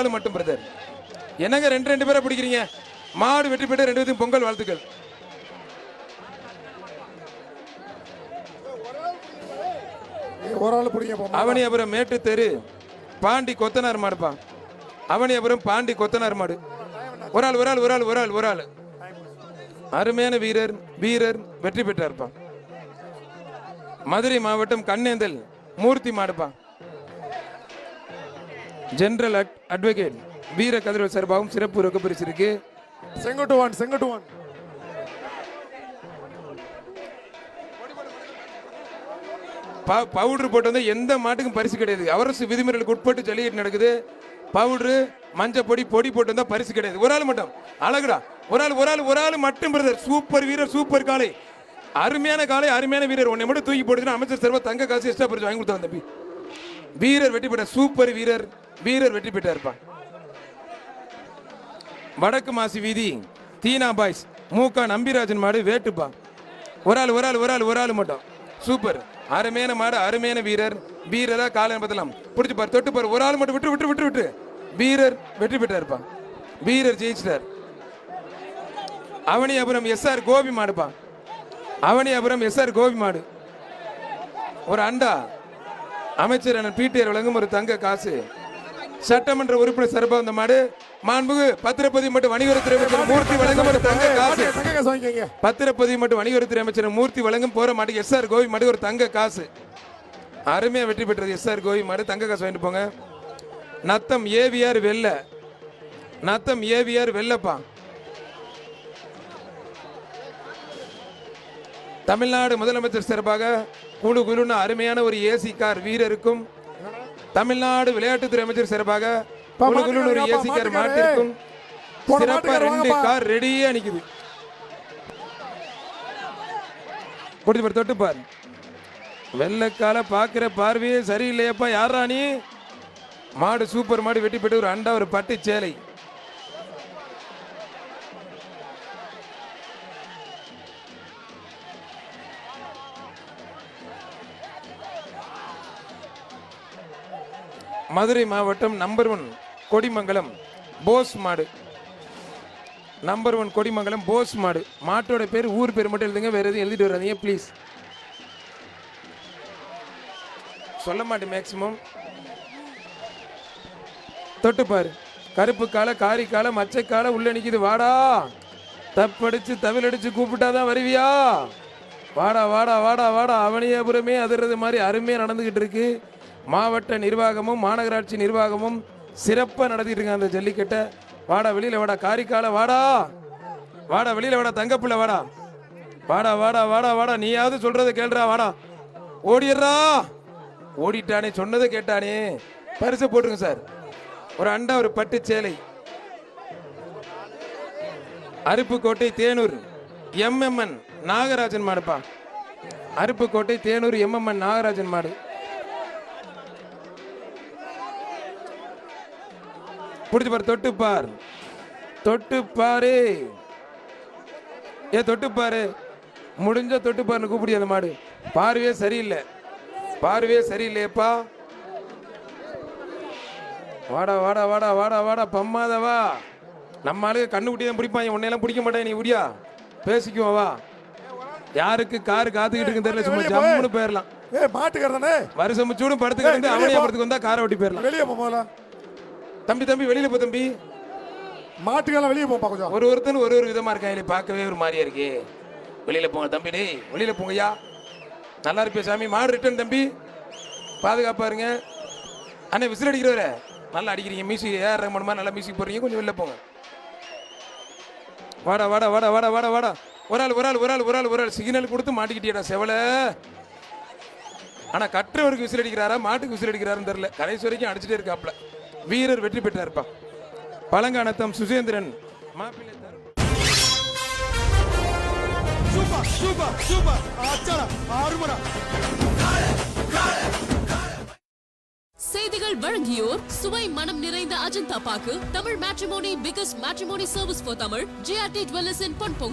ஆள் மட்டும் பிரதர் என்னங்க ரெண்டு ரெண்டு பேரை பிடிக்கிறீங்க? மாடு வெற்றி பெற்ற ரெண்டு பேருக்கும் பொங்கல் வாழ்த்துக்கள். ஒரு ஆள் பிடிங்க போமா அவனியபுரம் மேட்டு தெரு. பாண்டி கொத்தனார் மாடுப்பா. அவனியபுரம் பாண்டி கொத்தனார் மாடு. ஒரு ஆள் ஒரு ஆள் ஒரு ஆள் ஒரு ஆள் ஒரு ஆள். அருமையான வீரர் வீரர் வெற்றி பெற்றார்ப்பா. மதுரை மாவட்டம் கண்ணேந்தல் மூர்த்தி மாடுப்பா. ஜெனரல் அட்- அட்வொகேட் வீர கதிரவல் சார்பாகவும் சிறப்பு ரொக்க பரிசு இருக்கு செங்கோட்டுவான். செங்கோட்டுவான் பவுடர் போட்டு வந்து எந்த மாட்டுக்கும் பரிசு கிடையாது. அரசு விதிமுறைகளுக்கு உட்பட்டு ஜல்லிக்கட்டு நடக்குது. பவுடரு மஞ்சள் பொடி பொடி போட்டு வந்தா பரிசு கிடையாது. ஒரு ஆள் மட்டும். அழகுடா. ஒரு ஆள் ஒரு ஆள் ஒரு ஆள் மட்டும் பிரதர் சூப்பர் வீரர் சூப்பர் காலை அருமையான காலை அருமையான வீரர். உன்னை மட்டும் தூக்கி போட்டுச்சுன்னா அமைச்சர் செல்வ தங்க காசு எக்ஸ்ட்ரா பரிசு வாங்கி கொடுத்தா தம்பி. வீரர் வெற்றி பெற்ற சூப்பர் வீரர் வீரர் வெற்றி பெற்றா இருப்பான் வடக்கு மாசி வீதி தீனா பாய்ஸ் மூக்கா நம்பிராஜன் மாடு வேட்டுப்பா ஒரு ஆள் ஒரு ஆள் ஒரு ஆள் ஒரு ஆள் மட்டும். சூப்பர் அருமையான மாடு அருமையான வீரர். வீரரா காலை பத்தலாம் பிடிச்சி பாரு தொட்டு பாரு. ஒரு ஆள் மட்டும் விட்டு விட்டு விட்டு விட்டு வீரர் வெற்றி பெற்றாருப்பா வீரர் ஜெயிச்சிட்டார். அவனியாபுரம் எஸ்ஆர் கோபி மாடுப்பா அவனியாபுரம் எஸ்ஆர் கோபி மாடு. ஒரு அண்டா. அமைச்சர் அண்ணன் பிடிஆர் வழங்கும் ஒரு தங்க காசு. சட்டமன்ற உறுப்பினர் சார்பாக இந்த மாடு மாண்புகு பத்திரப்பதிவு மற்றும் வணிகத்துறை அமைச்சர் மூர்த்தி வழங்கும் ஒரு தங்க காசு. பத்திரப்பதிவு மற்றும் வணிகத்துறை அமைச்சர் மூர்த்தி வழங்கும் போற மாட்டுக்கு எஸ்ஆர் கோவி மாடு ஒரு தங்க காசு. அருமையா வெற்றி பெற்றது எஸ்ஆர் கோவி மாடு. தங்க காசு வாங்கிட்டு போங்க. நத்தம் ஏவிஆர் வெள்ள. நத்தம் ஏவிஆர் வெள்ளப்பா. தமிழ்நாடு முதலமைச்சர் சிறப்பாக குழு குழுன்னு அருமையான ஒரு ஏசி கார் வீரருக்கும் தமிழ்நாடு விளையாட்டுத்துறை அமைச்சர் சிறப்பாக குழு குழுன்னு ஒரு ஏசி கார் மாட்டிற்கும் போன சிறப்பா மாட்டுக்காரர் ரெண்டு. கார் ரெடியா நிக்குது. கொடுத்து பாரு தொட்டு பாரு. வெள்ளைக்கால பாக்குற பார்வையே சரியில்லையப்பா. யாரா நீ? மாடு சூப்பர் மாடு வெட்டி போட்டு ஒரு அண்டா ஒரு பட்டு சேலை. மதுரை மாவட்டம் நம்பர் ஒன் கொடிமங்கலம் போஸ் மாடு. நம்பர் ஒன் கொடிமங்கலம் போஸ் மாடு. மாட்டோட பேர் ஊர் பேர் மட்டும் எழுதுங்க வேற எதுவும் எழுதிட்டு வராதிங்க ப்ளீஸ் சொல்ல மாட்டேன் மேக்சிமம் தொட்டுப்பார் கருப்பு காலை காரி காலை மச்சை காலை உள்ள நிற்கிது வாடா. தப்படிச்சு தவிலடிச்சு கூப்பிட்டாதான் வருவியா? வாடா வாடா வாடா வாடா. அவனியாபுரமே அதிர்றது மாதிரி அருமையாக நடந்துகிட்டு இருக்கு. மாவட்ட நிர்வாகமும் மாநகராட்சி நிர்வாகமும் சிறப்பாக நடத்திட்டு இருக்காங்க அந்த ஜல்லிக்கட்டை. வாடா வெளியில் வாடா காரிக்கால வாடா. வாடா வெளியில் வாடா தங்கப்புள்ள வாடா. வாடா வாடா வாடா வாடா. நீயாவது சொல்றதை கேள்றா வாடா. ஓடிடுறா. ஓடிட்டானே சொன்னதை கேட்டானே. பரிசு போட்டுருங்க சார். ஒரு அண்டா ஒரு பட்டு சேலை. அருப்புக்கோட்டை தேனூர் எம்எம்என் நாகராஜன் மாடுப்பா. அருப்புக்கோட்டை தேனூர் எம்எம்என் நாகராஜன் மாடு. பிடிச்சு பாரு தொட்டு பார் தொட்டு பாரு ஏ தொட்டு பாரு முடிஞ்ச தொட்டு பாருன்னு கூப்பிடி அந்த மாடு. பார்வையே சரியில்லை. பார்வையே சரியில்லையப்பா. வாடா வாடா வாடா வாடா வாடா பம்மாத வா. நம்ம ஆளுங்க கண்ணு குட்டி தான் பிடிப்பாங்க. உன்னையெல்லாம் பிடிக்க மாட்டேன் நீ உடியா? பேசிக்குவோம் வா. யாருக்கு காரு காத்துக்கிட்டு இருக்குன்னு தெரியல சும்மா. ஜம்முன்னு போயிடலாம் ஏ மாட்டுக்கார தானே? வருஷம் முச்சூடும் படத்துக்கு வந்து ஏய், அவனே வெளியே போ. படத்துக்கு வந்தா காரை ஓட்டி போயிடலாம் வெளியே போ முதல்ல தம்பி தம்பி வெளியில போ தம்பி. மாட்டுக்கெல்லாம் வெளியே போப்பா கொஞ்சம். ஒரு ஒருத்தன் ஒரு ஒரு விதமா இருக்காங்க பார்க்கவே ஒரு மாதிரியா இருக்கு. வெளியில போங்க தம்பி டேய். வெளியில போங்கய்யா நல்லா இருப்பே சாமி? மாடு ரிட்டர்ன் தம்பி. பாதுகாப்பா இருங்க. அண்ணே விசில் அடிக்கிறவரே நல்லா அடிக்கிறீங்க மியூசிக் ஏஆர் ரஹ்மான் மாதிரி நல்லா மியூசிக் போடுறீங்க கொஞ்சம் வெளில போங்க. வாடா வாடா வாடா வாடா வாடா வாடா. ஒரு ஆள் ஒரு ஆள் ஒரு ஆள் ஒரு ஆள் ஒரு ஆள். சிக்னல் கொடுத்து மாட்டிக்கிட்டியடா செவல ஆனா கற்றவருக்கு விசில் அடிக்கிறாரா மாட்டுக்கு விசில் அடிக்கிறாருன்னு தெரியல. கடைசி வரைக்கும் அடிச்சுட்டே இருக்காப்ல. வீரர் வெற்றி பெற்றாருப்பா. பழங்கானத்தம் சுசேந்திரன் மாப்பிள்ளை தரும். சூப்பர் செய்திகள் வழங்கியோர் சுவை மனம் நிறைந்த அஜந்தா பாக்கு Tamil matrimony biggest matrimony service for Tamil GRT jewellers in பொன்பொங்